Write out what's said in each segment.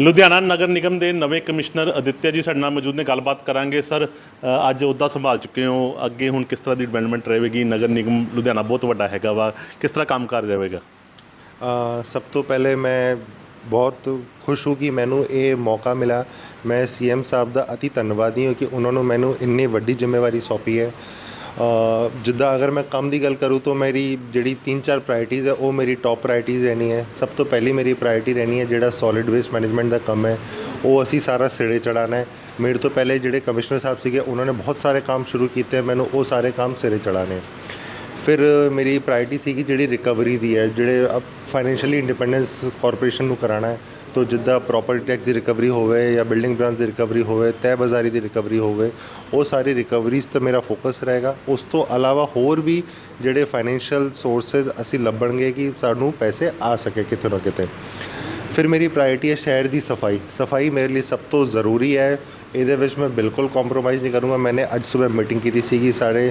ਲੁਧਿਆਣਾ ਨਗਰ ਨਿਗਮ ਦੇ ਨਵੇਂ ਕਮਿਸ਼ਨਰ ਅਦਿੱਤਿਆ ਜੀ ਸਾਡੇ ਨਾਲ ਮੌਜੂਦ ਨੇ ਗੱਲਬਾਤ ਕਰਾਂਗੇ। ਸਰ ਅ, ਅੱਜ ਅਹੁਦਾ ਸੰਭਾਲ ਚੁੱਕੇ ਹੋ। ਅੱਗੇ ਹੁਣ ਕਿਸ ਤਰ੍ਹਾਂ ਦੀ ਡਿਵੈਲਪਮੈਂਟ ਰਹੇਗੀ? ਨਗਰ ਨਿਗਮ ਲੁਧਿਆਣਾ ਬਹੁਤ ਵੱਡਾ ਹੈਗਾ ਵਾ। ਕਿਸ ਤਰ੍ਹਾਂ ਕੰਮ ਕਰ ਰਹੇਗਾ? ਅ, ਸਭ ਤੋਂ ਪਹਿਲੇ ਮੈਂ ਬਹੁਤ ਖੁਸ਼ ਹਾਂ ਕਿ ਮੈਨੂੰ ਇਹ ਮੌਕਾ ਮਿਲਾ ਮੈਂ ਸੀਐਮ ਸਾਹਿਬ ਦਾ ਅਤੀ ਧੰਨਵਾਦੀ ਹਾਂ ਕਿ ਉਹਨਾਂ ਨੂੰ ਮੈਨੂੰ ਇੰਨੀ ਵੱਡੀ ਜ਼ਿੰਮੇਵਾਰੀ ਸੌਂਪੀ ਹੈ। ਜਿੱਦਾਂ ਅਗਰ ਮੈਂ ਕੰਮ ਦੀ ਗੱਲ ਕਰੂੰ ਤਾਂ ਮੇਰੀ ਜਿਹੜੀ ਤਿੰਨ ਚਾਰ ਪ੍ਰਾਇਰਟੀਜ਼ ਹੈ, ਉਹ ਮੇਰੀ ਟੋਪ ਪ੍ਰਾਇਰਟੀਜ਼ ਰਹਿਣੀ ਹੈ। ਸਭ ਤੋਂ ਪਹਿਲੀ ਮੇਰੀ ਪ੍ਰਾਇਰਟੀ ਰਹਿਣੀ ਹੈ ਜਿਹੜਾ ਸੋਲਿਡ ਵੇਸਟ ਮੈਨੇਜਮੈਂਟ ਦਾ ਕੰਮ ਹੈ। ਉਹ ਅਸੀਂ ਸਾਰਾ ਸਿਰੇ ਚੜਾਉਣਾ ਹੈ। ਮੇਰੇ ਤੋਂ ਪਹਿਲੇ ਜਿਹੜੇ ਕਮਿਸ਼ਨਰ ਸਾਹਿਬ ਸੀਗੇ, ਉਹਨਾਂ ਨੇ ਬਹੁਤ ਸਾਰੇ ਕੰਮ ਸ਼ੁਰੂ ਕੀਤੇ ਮੈਨੂੰ ਉਹ ਸਾਰੇ ਕੰਮ ਸਿਰੇ ਚੜਾਉਣੇ ਫਿਰ ਮੇਰੀ ਪ੍ਰਾਇਰਟੀ ਸੀਗੀ ਜਿਹੜੀ ਰਿਕਵਰੀ ਦੀ ਹੈ, ਜਿਹੜੇ ਫਾਈਨੈਂਸ਼ੀਅਲੀ ਇੰਡੀਪੈਂਡੈਂਸ ਕਾਰਪੋਰੇਸ਼ਨ ਨੂੰ ਕਰਾਉਣਾ ਹੈ। ਤੋ ਜਿੱਦਾਂ ਪ੍ਰੋਪਰਟੀ ਟੈਕਸ ਦੀ ਰਿਕਵਰੀ ਹੋਵੇ ਜਾਂ ਬਿਲਡਿੰਗ ਬ੍ਰਾਂਚ ਦੀ ਰਿਕਵਰੀ ਹੋਵੇ ਤੈ ਬਾਜ਼ਾਰੀ ਦੀ ਰਿਕਵਰੀ ਹੋਵੇ, ਉਹ ਸਾਰੀ ਰਿਕਵਰੀਜ਼ ਤੇ ਮੇਰਾ ਫੋਕਸ ਰਹੇਗਾ। ਉਸ ਤੋਂ ਇਲਾਵਾ ਹੋਰ ਵੀ ਜਿਹੜੇ ਫਾਈਨੈਂਸ਼ੀਅਲ ਸੋਰਸਸ ਅਸੀਂ ਲੱਭਣਗੇ ਕਿ ਸਾਨੂੰ ਪੈਸੇ ਆ ਸਕੇ ਕਿਤੇ ਨਾ ਕਿਤੇ। ਫਿਰ ਮੇਰੀ ਪ੍ਰਾਇਰਟੀ ਹੈ ਸ਼ਹਿਰ ਦੀ ਸਫ਼ਾਈ। ਸਫ਼ਾਈ ਮੇਰੇ ਲਈ ਸਭ ਤੋਂ ਜ਼ਰੂਰੀ ਹੈ। ਇਹਦੇ ਵਿੱਚ ਮੈਂ ਬਿਲਕੁਲ ਕੰਪਰੋਮਾਈਜ਼ ਨਹੀਂ ਕਰੂੰਗਾ। ਮੈਨੇ ਅੱਜ ਸਵੇਰ ਮੀਟਿੰਗ ਕੀਤੀ ਸੀਗੀ, ਸਾਰੇ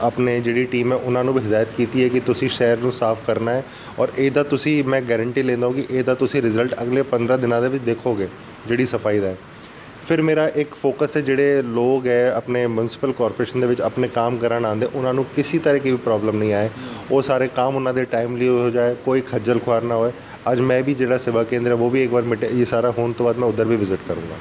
ਆਪਣੇ ਜਿਹੜੀ ਟੀਮ ਹੈ, ਉਹਨਾਂ ਨੂੰ ਵੀ ਹਦਾਇਤ ਕੀਤੀ ਹੈ ਕਿ ਤੁਸੀਂ ਸ਼ਹਿਰ ਨੂੰ ਸਾਫ਼ ਕਰਨਾ ਹੈ ਔਰ ਇਹਦਾ ਤੁਸੀਂ, ਮੈਂ ਗਾਰੰਟੀ ਲੈਂਦਾ ਹਾਂ ਕਿ ਇਹਦਾ ਤੁਸੀਂ ਰਿਜ਼ਲਟ ਅਗਲੇ 15 ਦਿਨਾਂ ਦੇ ਵਿੱਚ ਦੇਖੋਗੇ, ਜਿਹੜੀ ਸਫ਼ਾਈ ਦਾ ਹੈ। ਫਿਰ ਮੇਰਾ ਇੱਕ ਫੋਕਸ ਹੈ, ਜਿਹੜੇ ਲੋਕ ਹੈ, ਆਪਣੇ ਮਿਊਨਿਸਪਲ ਕਾਰਪੋਰੇਸ਼ਨ ਦੇ ਵਿੱਚ ਆਪਣੇ ਕੰਮ ਕਰਨ ਆਉਂਦੇ, ਉਹਨਾਂ ਨੂੰ ਕਿਸੇ ਤਰ੍ਹਾਂ ਦੀ ਵੀ ਪ੍ਰੋਬਲਮ ਨਹੀਂ ਆਏ। ਉਹ ਸਾਰੇ ਕੰਮ ਉਹਨਾਂ ਦੇ ਟਾਈਮਲੀ ਹੋ ਜਾਏ, ਕੋਈ ਖੱਜਲ ਖੁਆਰ ਨਾ ਹੋਏ। ਅੱਜ ਮੈਂ ਵੀ ਜਿਹੜਾ ਸੇਵਾ ਕੇਂਦਰ ਹੈ, ਉਹ ਵੀ ਇੱਕ ਵਾਰ ਮਿਟ, ਇਹ ਸਾਰਾ ਹੋਣ ਤੋਂ ਬਾਅਦ ਮੈਂ ਉਧਰ ਵੀ ਵਿਜ਼ਿਟ ਕਰੂੰਗਾ।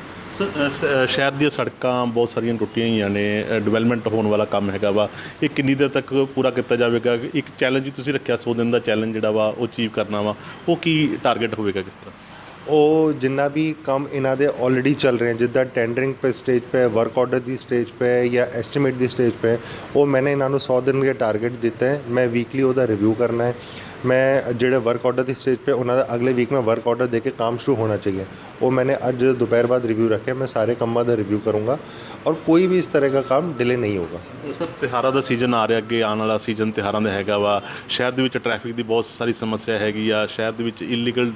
ਸ਼ਹਿਰ ਦੀਆਂ ਸੜਕਾਂ ਬਹੁਤ ਸਾਰੀਆਂ ਟੁੱਟੀਆਂ ਹੋਈਆਂ ਨੇ ਡਿਵੈਲਪਮੈਂਟ ਹੋਣ ਵਾਲਾ ਕੰਮ ਹੈਗਾ ਵਾ। ਇਹ ਕਿੰਨੀ ਦੇਰ ਤੱਕ ਪੂਰਾ ਕੀਤਾ ਜਾਵੇਗਾ? ਇੱਕ ਚੈਲੰਜ ਤੁਸੀਂ ਰੱਖਿਆ 100 ਦਿਨ ਦਾ ਚੈਲੰਜ ਜਿਹੜਾ ਵਾ, ਉਹ ਅਚੀਵ ਕਰਨਾ ਵਾ। ਉਹ ਕੀ ਟਾਰਗੇਟ ਹੋਵੇਗਾ ਕਿਸ ਤਰ੍ਹਾਂ? ਉਹ ਜਿੰਨਾ ਵੀ ਕੰਮ ਇਹਨਾਂ ਦੇ ਆਲਰੇਡੀ ਚੱਲ ਰਹੇ ਹਨ ਜਿੱਦਾਂ ਟੈਂਡਰਿੰਗ ਪੇ ਸਟੇਜ ਪੇ ਵਰਕ ਆਰਡਰ ਦੀ ਸਟੇਜ ਪੇ ਜਾਂ ਐਸਟੀਮੇਟ ਦੀ ਸਟੇਜ ਪੇ, ਉਹ ਮੈਨੇ ਇਹਨਾਂ ਨੂੰ 100 ਦਿਨ ਦੇ ਟਾਰਗੇਟ ਦਿੱਤੇ। ਹੈ ਮੈਂ ਵੀਕਲੀ ਉਹਦਾ ਰਿਵਿਊ ਕਰਨਾ ਹੈ। ਮੈਂ ਜਿਹੜੇ ਵਰਕ ਆਰਡਰ ਦੀ ਸਟੇਜ पे ਉਹਨਾਂ ਦਾ ਅਗਲੇ ਵੀਕ ਮੈਂ ਵਰਕ ਆਰਡਰ ਦੇ ਕੇ ਕੰਮ ਸ਼ੁਰੂ ਹੋਣਾ चाहिए ਉਹ मैंने ਅੱਜ ਦੁਪਹਿਰ ਬਾਅਦ ਰਿਵਿਊ ਰੱਖਿਆ ਮੈਂ ਸਾਰੇ ਕੰਮਾਂ ਦਾ ਰਿਵਿਊ ਕਰੂੰਗਾ ਔਰ ਕੋਈ ਵੀ ਇਸ ਤਰ੍ਹਾਂ ਦਾ ਕੰਮ ਡਿਲੇ ਨਹੀਂ ਹੋਗਾ ਸਰ ਤਿਉਹਾਰਾਂ ਦਾ ਸੀਜ਼ਨ ਆ ਰਿਹਾ ਅੱਗੇ ਆਉਣ ਵਾਲਾ ਸੀਜ਼ਨ ਤਿਉਹਾਰਾਂ ਦਾ ਹੈਗਾ ਵਾ ਸ਼ਹਿਰ ਦੇ ਵਿੱਚ ਟ੍ਰੈਫਿਕ ਦੀ ਬਹੁਤ ਸਾਰੀ ਸਮੱਸਿਆ ਹੈਗੀ ਆ ਸ਼ਹਿਰ ਦੇ ਵਿੱਚ ਇਲੀਗਲ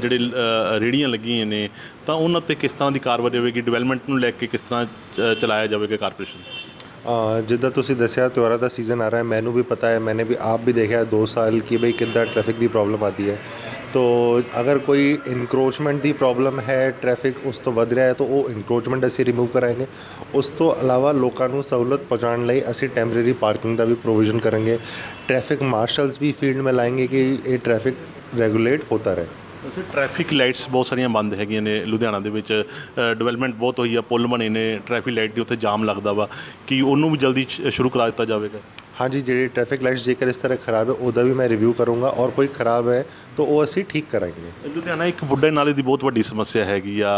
ਜਿਹੜੇ ਅ, ਰੇਹੜੀਆਂ ਲੱਗੀਆਂ ਨੇ ਤਾਂ ਉਹਨਾਂ ਤੇ ਕਿਸ ਤਰ੍ਹਾਂ ਦੀ ਕਾਰਵਾਈ ਹੋਵੇਗੀ ਡਿਵੈਲਪਮੈਂਟ ਨੂੰ ਲੈ ਕੇ ਕਿਸ ਤਰ੍ਹਾਂ ਚ- ਚਲਾਇਆ ਜਾਵੇਗਾ ਕਾਰਪੋਰੇਸ਼ਨ ਅ, ਜਿੱਦਾਂ ਤੁਸੀਂ ਦੱਸਿਆ, ਤਿਉਹਾਰਾਂ ਦਾ ਸੀਜ਼ਨ ਆ ਰਿਹਾ ਹੈ ਮੈਨੂੰ ਵੀ ਪਤਾ ਹੈ, ਮੈਨੇ ਵੀ ਆਪ ਵੀ ਦੇਖਿਆ ਦੋ ਸਾਲ ਕਿ ਬਈ ਕਿੱਦਾਂ ਟ੍ਰੈਫਿਕ ਦੀ ਪ੍ਰੋਬਲਮ ਆਤੀ ਹੈ। ਤੋ ਅਗਰ ਕੋਈ ਇਨਕਰੋਚਮੈਂਟ ਦੀ ਪ੍ਰੋਬਲਮ ਹੈ ਟ੍ਰੈਫਿਕ ਉਸ ਤੋਂ ਵੱਧ ਰਿਹਾ ਹੈ, ਤਾਂ ਉਹ ਇਨਕਰੋਚਮੈਂਟ ਅਸੀਂ ਰਿਮੂਵ ਕਰਾਂਗੇ। ਉਸ ਤੋਂ ਇਲਾਵਾ ਲੋਕਾਂ ਨੂੰ ਸਹੂਲਤ ਪਹੁੰਚਾਉਣ ਲਈ ਅਸੀਂ ਟੈਂਪਰੇਰੀ ਪਾਰਕਿੰਗ ਦਾ ਵੀ ਪ੍ਰੋਵੀਜ਼ਨ ਕਰਾਂਗੇ। ਟ੍ਰੈਫਿਕ ਮਾਰਸ਼ਲਸ ਵੀ ਫੀਲਡ ਮੇ ਲਾਏਗੇ ਕਿ ਇਹ ਟ੍ਰੈਫਿਕ ਰੈਗੂਲੇਟ ਹੋਤਾ ਰਹੇ। ਸਰ ਟ੍ਰੈਫਿਕ ਲਾਈਟਸ ਬਹੁਤ ਸਾਰੀਆਂ ਬੰਦ ਹੈਗੀਆਂ ਨੇ ਲੁਧਿਆਣਾ ਦੇ ਵਿੱਚ। ਡਿਵੈਲਪਮੈਂਟ ਬਹੁਤ ਹੋਈ ਆ ਪੁੱਲ ਬਣੇ ਨੇ ਟ੍ਰੈਫਿਕ ਲਾਈਟ ਦੀ ਉੱਥੇ ਜਾਮ ਲੱਗਦਾ ਵਾ। ਕਿ ਉਹਨੂੰ ਵੀ ਜਲਦੀ ਸ਼ੁਰੂ ਕਰਾ ਦਿੱਤਾ ਜਾਵੇਗਾ? ਹਾਂਜੀ ਜਿਹੜੀ ਟ੍ਰੈਫਿਕ ਲਾਈਟਸ ਜੇਕਰ ਇਸ ਤਰ੍ਹਾਂ ਖਰਾਬ ਹੈ ਉਹਦਾ ਵੀ ਮੈਂ ਰਿਵਿਊ ਕਰੂੰਗਾ। ਔਰ ਕੋਈ ਖਰਾਬ ਹੈ ਤਾਂ ਉਹ ਅਸੀਂ ਠੀਕ ਕਰਾਂਗੇ। ਲੁਧਿਆਣਾ ਇੱਕ ਬੁੱਢੇ ਨਾਲੇ ਦੀ ਬਹੁਤ ਵੱਡੀ ਸਮੱਸਿਆ ਹੈਗੀ ਆ।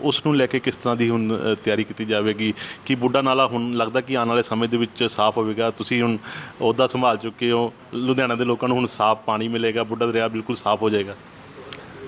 ਉਸ ਨੂੰ ਲੈ ਕੇ ਕਿਸ ਤਰ੍ਹਾਂ ਦੀ ਹੁਣ ਤਿਆਰੀ ਕੀਤੀ ਜਾਵੇਗੀ? ਕਿ ਬੁੱਢਾ ਨਾਲਾ ਹੁਣ ਲੱਗਦਾ ਕਿ ਆਉਣ ਵਾਲੇ ਸਮੇਂ ਦੇ ਵਿੱਚ ਸਾਫ਼ ਹੋਵੇਗਾ? ਤੁਸੀਂ ਹੁਣ ਅਹੁਦਾ ਸੰਭਾਲ ਚੁੱਕੇ ਹੋ। ਲੁਧਿਆਣਾ ਦੇ ਲੋਕਾਂ ਨੂੰ ਹੁਣ ਸਾਫ਼ ਪਾਣੀ ਮਿਲੇਗਾ ਬੁੱਢਾ ਦਰਿਆ ਬਿਲਕੁਲ ਸਾਫ਼ ਹੋ ਜਾਏਗਾ।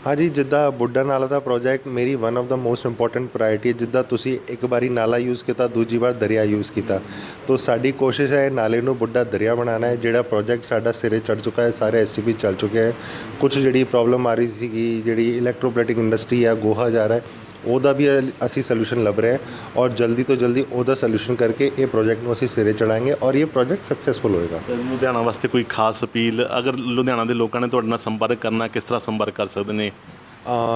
ਹਾਂਜੀ, ਜਿੱਦਾਂ ਬੁੱਢਾ ਨਾਲਾ ਦਾ ਪ੍ਰੋਜੈਕਟ ਮੇਰੀ one of the most important priority ਹੈ। ਜਿੱਦਾਂ ਤੁਸੀਂ ਇੱਕ ਵਾਰੀ ਨਾਲਾ ਯੂਜ਼ ਕੀਤਾ, ਦੂਜੀ ਵਾਰ ਦਰਿਆ ਯੂਜ਼ ਕੀਤਾ। ਤੋਂ ਸਾਡੀ ਕੋਸ਼ਿਸ਼ ਹੈ, ਨਾਲੇ ਨੂੰ ਬੁੱਢਾ ਦਰਿਆ ਬਣਾਉਣਾ ਹੈ। ਜਿਹੜਾ ਪ੍ਰੋਜੈਕਟ ਸਾਡਾ ਸਿਰੇ ਚੜ ਚੁੱਕਾ ਹੈ, ਸਾਰੇ ਐਸਟੀਪੀ ਚੱਲ ਚੁੱਕੇ ਹੈ। ਕੁਝ ਜਿਹੜੀ ਪ੍ਰੋਬਲਮ ਆ ਰਹੀ ਸੀਗੀ, ਜਿਹੜੀ ਇਲੈਕਟ੍ਰੋਪਲੇਟਿੰਗ ਇੰਡਸਟਰੀ ਹੈ ਗੋਹਾ ਜਾ ਰਿਹਾ ਹੈ ਉਹਦਾ ਵੀ ਅਸੀਂ ਸੋਲੂਸ਼ਨ ਲੱਭ ਰਹੇ ਹਾਂ ਔਰ ਜਲਦੀ ਤੋਂ ਜਲਦੀ ਉਹਦਾ ਸੋਲੂਸ਼ਨ ਕਰਕੇ ਇਹ ਪ੍ਰੋਜੈਕਟ ਨੂੰ ਅਸੀਂ ਸਿਰੇ ਚੜਾਂਗੇ ਔਰ ਇਹ ਪ੍ਰੋਜੈਕਟ ਸਕਸੈਸਫੁਲ ਹੋਏਗਾ। ਲੁਧਿਆਣਾ ਵਾਸਤੇ ਕੋਈ ਖਾਸ ਅਪੀਲ, ਅਗਰ ਲੁਧਿਆਣਾ ਦੇ ਲੋਕਾਂ ਨੇ ਤੁਹਾਡੇ ਨਾਲ ਸੰਪਰਕ ਕਰਨਾ, ਕਿਸ ਤਰ੍ਹਾਂ ਸੰਪਰਕ ਕਰ ਸਕਦੇ ਨੇ?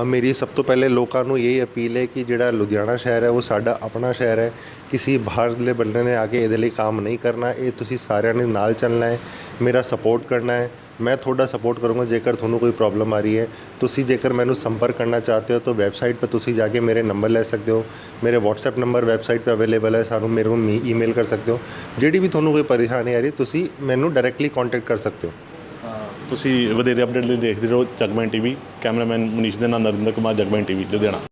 ਮੇਰੀ ਸਭ ਤੋਂ ਪਹਿਲੇ ਲੋਕਾਂ ਨੂੰ ਇਹ ਅਪੀਲ ਹੈ ਕਿ ਜਿਹੜਾ ਲੁਧਿਆਣਾ ਸ਼ਹਿਰ ਹੈ, ਉਹ ਸਾਡਾ ਆਪਣਾ ਸ਼ਹਿਰ ਹੈ। ਕਿਸੇ ਬਾਹਰਲੇ ਬੰਦੇ ਨੇ ਆ ਕੇ ਇਹਦੇ ਲਈ ਕੰਮ ਨਹੀਂ ਕਰਨਾ। ਇਹ ਤੁਸੀਂ ਸਾਰਿਆਂ ਨੇ ਨਾਲ ਚੱਲਣਾ ਹੈ। ਮੇਰਾ ਸਪੋਰਟ ਕਰਨਾ ਹੈ। ਮੈਂ ਤੁਹਾਡਾ ਸਪੋਰਟ ਕਰੂੰਗਾ ਜੇਕਰ ਤੁਹਾਨੂੰ ਕੋਈ ਪ੍ਰੋਬਲਮ ਆ ਰਹੀ ਹੈ। ਤੁਸੀਂ ਜੇਕਰ ਮੈਨੂੰ ਸੰਪਰਕ ਕਰਨਾ ਚਾਹਤੇ ਹੋ ਤਾਂ ਵੈਬਸਾਈਟ 'ਤੇ ਤੁਸੀਂ ਜਾ ਕੇ ਮੇਰੇ ਨੰਬਰ ਲੈ ਸਕਦੇ ਹੋ। ਮੇਰੇ WhatsApp ਨੰਬਰ ਵੈਬਸਾਈਟ 'ਤੇ ਅਵੇਲੇਬਲ ਹੈ। ਸਾਨੂੰ ਮੇਰੇ ਨੂੰ ਈਮੇਲ ਕਰ ਸਕਦੇ ਹੋ। ਜਿਹੜੀ ਵੀ ਤੁਹਾਨੂੰ ਕੋਈ ਪਰੇਸ਼ਾਨੀ ਆ ਰਹੀ ਤੁਸੀਂ ਮੈਨੂੰ ਡਾਇਰੈਕਟਲੀ ਕੰਟੈਕਟ ਕਰ ਸਕਦੇ ਹੋ। ਤੁਸੀਂ ਵਧੇਰੇ ਅਪਡੇਟ ਲਈ ਦੇਖਦੇ ਰਹੋ ਜਗਮੈਨ ਟੀਵੀ ਕੈਮਰਾਮੈਨ ਮਨੀਸ਼ ਦੇ ਨਾਲ ਨਰਿੰਦਰ ਕੁਮਾਰ, ਜਗਮੈਨ ਟੀਵੀ ਲੁਧਿਆਣਾ।